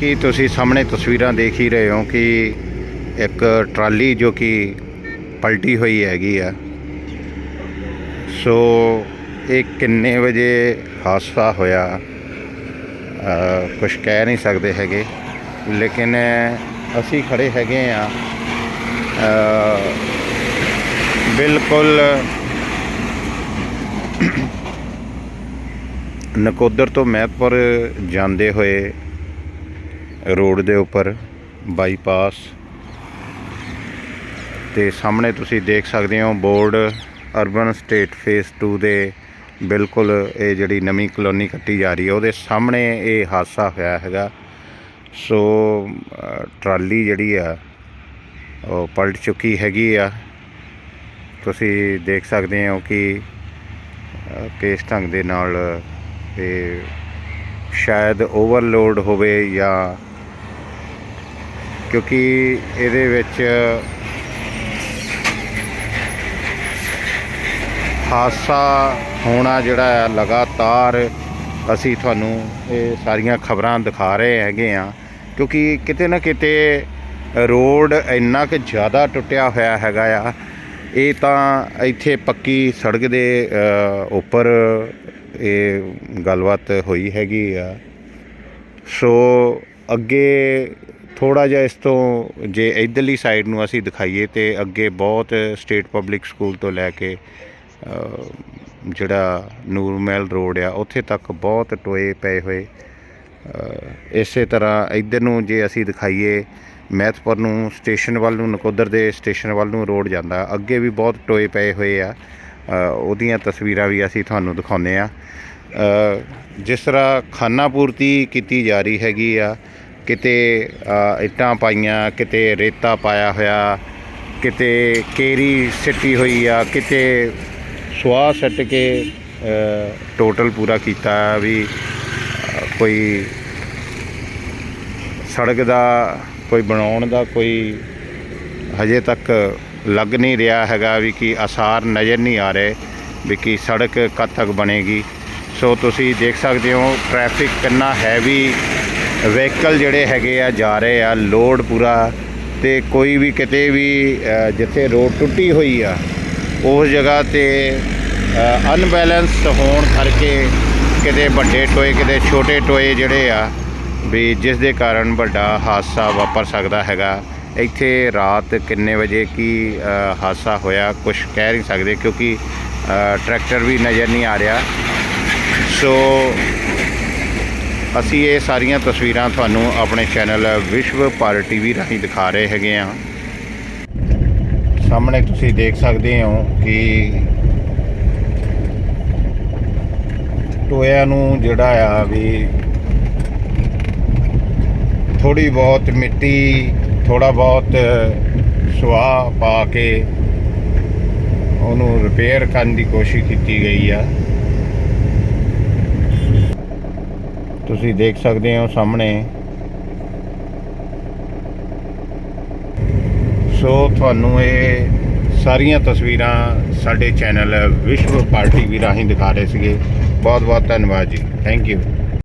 ਕਿ ਤੁਸੀਂ ਸਾਹਮਣੇ ਤਸਵੀਰਾਂ ਦੇਖ ਹੀ ਰਹੇ ਹੋ ਕਿ ਇੱਕ ਟਰਾਲੀ ਜੋ ਕਿ ਪਲਟੀ ਹੋਈ ਹੈਗੀ ਆ? ਸੋ ਇਹ ਕਿੰਨੇ ਵਜੇ ਹਾਦਸਾ ਹੋਇਆ? ਕੁਝ ਕਹਿ ਨਹੀਂ ਸਕਦੇ ਹੈਗੇ। ਲੇਕਿਨ ਅਸੀਂ ਖੜੇ ਹੈਗੇ ਆ। ਬਿਲਕੁਲ ਨਕੋਦਰ ਤੋਂ ਮਹਿਤਪੁਰ ਜਾਂਦੇ ਹੋਏ ਰੋਡ ਦੇ ਉੱਪਰ ਬਾਈਪਾਸ ਤੇ ਸਾਹਮਣੇ ਤੁਸੀਂ ਦੇਖ ਸਕਦੇ ਹੋ ਬੋਰਡ ਅਰਬਨ ਸਟੇਟ ਫੇਸ 2 ਦੇ ਬਿਲਕੁਲ ਇਹ ਜਿਹੜੀ ਨਵੀਂ ਕਲੋਨੀ ਕੱਟੀ ਜਾ ਰਹੀ ਹੈ, ਉਹਦੇ ਸਾਹਮਣੇ ਇਹ ਹਾਦਸਾ ਹੋਇਆ ਹੈਗਾ। ਸੋ ਟਰਾਲੀ ਜਿਹੜੀ ਆ, ਉਹ ਪਲਟ ਚੁੱਕੀ ਹੈਗੀ ਆ। ਤੁਸੀਂ ਦੇਖ ਸਕਦੇ ਹੋ ਕਿ ਕਿਸ ਢੰਗ ਦੇ ਨਾਲ ਇਹ ਸ਼ਾਇਦ ਓਵਰਲੋਡ ਹੋਵੇ ਜਾਂ ਕਿਉਂਕਿ ਇਹਦੇ ਵਿੱਚ ਹਾਦਸਾ ਹੋਣਾ ਜਿਹੜਾ ਹੈ, ਲਗਾਤਾਰ ਅਸੀਂ ਤੁਹਾਨੂੰ ਇਹ ਸਾਰੀਆਂ ਖਬਰਾਂ ਦਿਖਾ ਰਹੇ ਹੈਗੇ ਆ ਕਿਉਂਕਿ ਕਿਤੇ ਨਾ ਕਿਤੇ ਰੋਡ ਇੰਨਾ ਕਿ ਜ਼ਿਆਦਾ ਟੁੱਟਿਆ ਹੋਇਆ ਹੈਗਾ ਆ। ਇਹ ਤਾਂ ਇੱਥੇ ਪੱਕੀ ਸੜਕ ਦੇ ਉੱਪਰ ਇਹ ਗੱਲਬਾਤ ਹੋਈ ਹੈਗੀ ਆ। ਸੋ ਅੱਗੇ ਥੋੜਾ ਜਿਹਾ ਇਸ ਤੋਂ ਜੇ ਇਧਰਲੀ ਸਾਈਡ ਨੂੰ ਅਸੀਂ ਦਿਖਾਈਏ ਤੇ ਅੱਗੇ ਬਹੁਤ ਸਟੇਟ ਪਬਲਿਕ ਸਕੂਲ ਤੋਂ ਲੈ ਕੇ ਅ, ਜਿਹੜਾ ਨੂਰਮਹਿਲ ਰੋਡ ਆ ਉੱਥੇ ਤੱਕ ਬਹੁਤ ਟੋਏ ਪਏ ਹੋਏ। ਅ, ਇਸੇ ਤਰ੍ਹਾਂ ਇਧਰ ਨੂੰ ਜੇ ਅਸੀਂ ਦਿਖਾਈਏ ਮੈਥਪੁਰ ਨੂੰ ਸਟੇਸ਼ਨ ਵੱਲ ਨੂੰ ਨਕੋਦਰ ਦੇ ਸਟੇਸ਼ਨ ਵੱਲ ਨੂੰ ਰੋਡ ਜਾਂਦਾ। ਅੱਗੇ ਵੀ ਬਹੁਤ ਟੋਏ ਪਏ ਹੋਏ ਆ। ਉਹਦੀਆਂ ਤਸਵੀਰਾਂ ਵੀ ਅਸੀਂ ਤੁਹਾਨੂੰ ਦਿਖਾਉਂਦੇ ਆ ਜਿਸ ਤਰ੍ਹਾਂ ਖਾਨਾਪੂਰਤੀ ਕੀਤੀ ਜਾ ਰਹੀ ਹੈਗੀ ਆ ਕਿਤੇ ਇੱਟਾਂ ਪਾਈਆਂ, ਕਿਤੇ ਰੇਤਾ ਪਾਇਆ ਹੋਇਆ, ਕਿਤੇ ਕੇਰੀ ਸਿੱਟੀ ਹੋਈ ਆ, ਕਿਤੇ ਸੁਆਹ ਸੱਟ ਕੇ ਟੋਟਲ ਪੂਰਾ ਕੀਤਾ ਵੀ ਕੋਈ ਸੜਕ ਦਾ, ਕੋਈ ਬਣਾਉਣ ਦਾ ਕੋਈ ਹਜੇ ਤੱਕ ਲੱਗ ਨਹੀਂ ਰਿਹਾ ਹੈਗਾ ਵੀ ਕਿ ਆਸਾਰ ਨਜ਼ਰ ਨਹੀਂ ਆ ਰਹੇ ਵੀ ਕਿ ਸੜਕ ਕਦ ਤੱਕ ਬਣੇਗੀ। ਸੋ ਤੁਸੀਂ ਦੇਖ ਸਕਦੇ ਹੋ ਟ੍ਰੈਫਿਕ ਕਿੰਨਾ ਹੈਵੀ ਵਹੀਕਲ ਜਿਹੜੇ ਹੈਗੇ ਆ, ਜਾ ਰਹੇ ਆ, ਲੋਡ ਪੂਰਾ ਤੇ ਕੋਈ ਵੀ ਕਿਤੇ ਵੀ ਜਿੱਥੇ ਰੋਡ ਟੁੱਟੀ ਹੋਈ ਆ, ਉਸ ਜਗ੍ਹਾ ਤੇ ਅਨਬੈਲੈਂਸ ਹੋਣ ਕਰਕੇ ਕਿਤੇ ਵੱਡੇ ਟੋਏ, ਕਿਤੇ ਛੋਟੇ ਟੋਏ ਜਿਹੜੇ ਆ, ਵੀ ਜਿਸ ਦੇ ਕਾਰਨ ਵੱਡਾ ਹਾਦਸਾ ਵਾਪਰ ਸਕਦਾ ਹੈਗਾ। ਇੱਥੇ ਰਾਤ ਕਿੰਨੇ ਵਜੇ ਕੀ ਹਾਦਸਾ ਹੋਇਆ ਕੁਝ ਕਹਿ ਨਹੀਂ ਸਕਦੇ ਕਿਉਂਕਿ ਟਰੈਕਟਰ ਵੀ ਨਜ਼ਰ ਨਹੀਂ ਆ ਰਿਹਾ। ਸੋ ਅਸੀਂ ਇਹ ਸਾਰੀਆਂ ਤਸਵੀਰਾਂ ਤੁਹਾਨੂੰ ਆਪਣੇ ਚੈਨਲ ਵਿਸ਼ਵ ਭਾਰਤ ਟੀਵੀ ਰਾਹੀਂ ਦਿਖਾ ਰਹੇ ਹੈਗੇ ਆ ਸਾਹਮਣੇ ਤੁਸੀਂ ਦੇਖ ਸਕਦੇ ਹੋ ਕਿ ਟੋਇਆ ਨੂੰ ਜਿਹੜਾ ਆ ਵੀ ਥੋੜੀ ਬਹੁਤ ਮਿੱਟੀ ਥੋੜਾ ਬਹੁਤ ਸੁਆਹ ਪਾ ਕੇ ਉਹਨੂੰ ਰਿਪੇਅਰ ਕਰਨ ਦੀ ਕੋਸ਼ਿਸ਼ ਕੀਤੀ ਗਈ ਆ। ਤੁਸੀਂ ਦੇਖ ਸਕਦੇ ਹੋ ਸਾਹਮਣੇ। ਸੋ ਤੁਹਾਨੂੰ ਇਹ ਸਾਰੀਆਂ ਤਸਵੀਰਾਂ ਸਾਡੇ ਚੈਨਲ ਵਿਸ਼ਵ ਪਾਰਟੀ ਵੀ ਰਾਹੀਂ ਦਿਖਾ ਰਹੇ ਸੀਗੇ। ਬਹੁਤ ਬਹੁਤ ਧੰਨਵਾਦ ਜੀ। Thank you